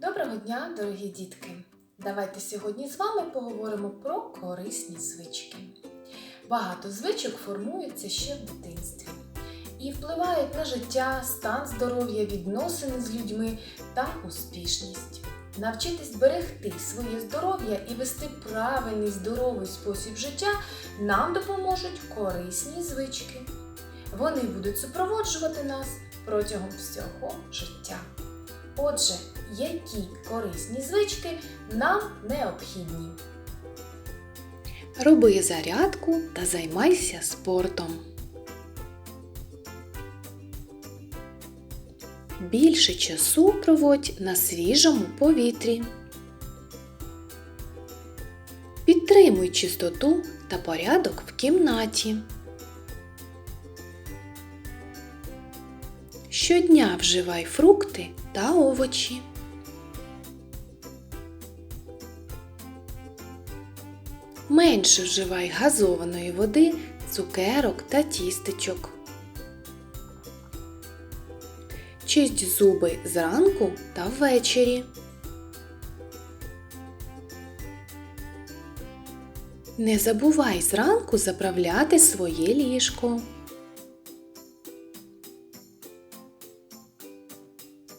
Доброго дня, дорогі дітки! Давайте сьогодні з вами поговоримо про корисні звички. Багато звичок формуються ще в дитинстві і впливають на життя, стан здоров'я, відносини з людьми та успішність. Навчитись берегти своє здоров'я і вести правильний здоровий спосіб життя нам допоможуть корисні звички. Вони будуть супроводжувати нас протягом всього життя. Отже, які корисні звички нам необхідні? Роби зарядку та займайся спортом. Більше часу проводь на свіжому повітрі. Підтримуй чистоту та порядок в кімнаті. Щодня вживай фрукти та овочі. Менше вживай газованої води, цукерок та тістечок. Чисть зуби зранку та ввечері. Не забувай зранку заправляти своє ліжко.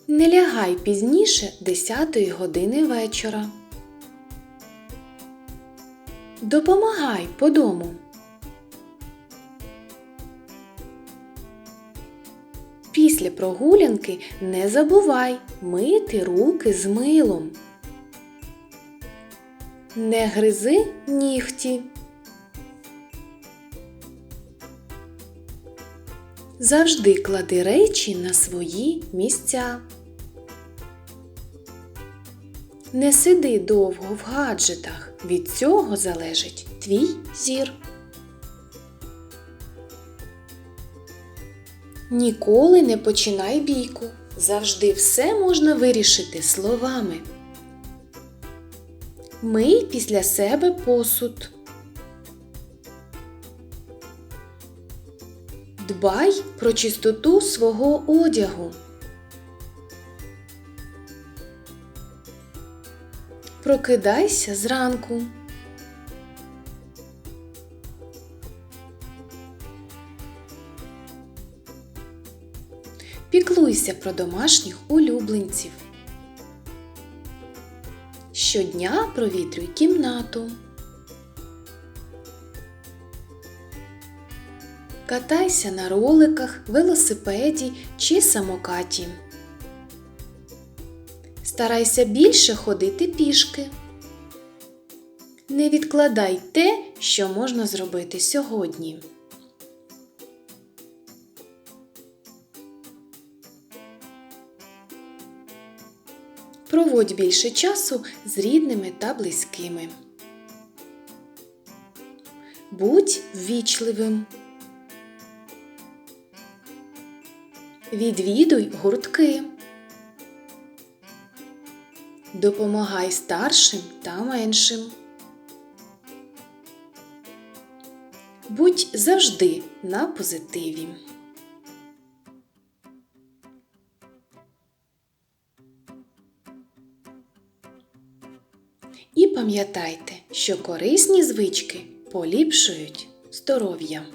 Не лягай пізніше 10 години вечора. Допомагай по дому. Після прогулянки не забувай мити руки з милом. Не гризи нігті. Завжди клади речі на свої місця. Не сиди довго в гаджетах. Від цього залежить твій зір. Ніколи не починай бійку. Завжди все можна вирішити словами. Мий після себе посуд. Дбай про чистоту свого одягу. Прокидайся зранку. Піклуйся про домашніх улюбленців. Щодня провітрюй кімнату. Катайся на роликах, велосипеді чи самокаті. Старайся більше ходити пішки. Не відкладай те, що можна зробити сьогодні. Проводь більше часу з рідними та близькими. Будь ввічливим. Відвідуй гуртки. Допомагай старшим та меншим. Будь завжди на позитиві. І пам'ятайте, що корисні звички поліпшують здоров'я.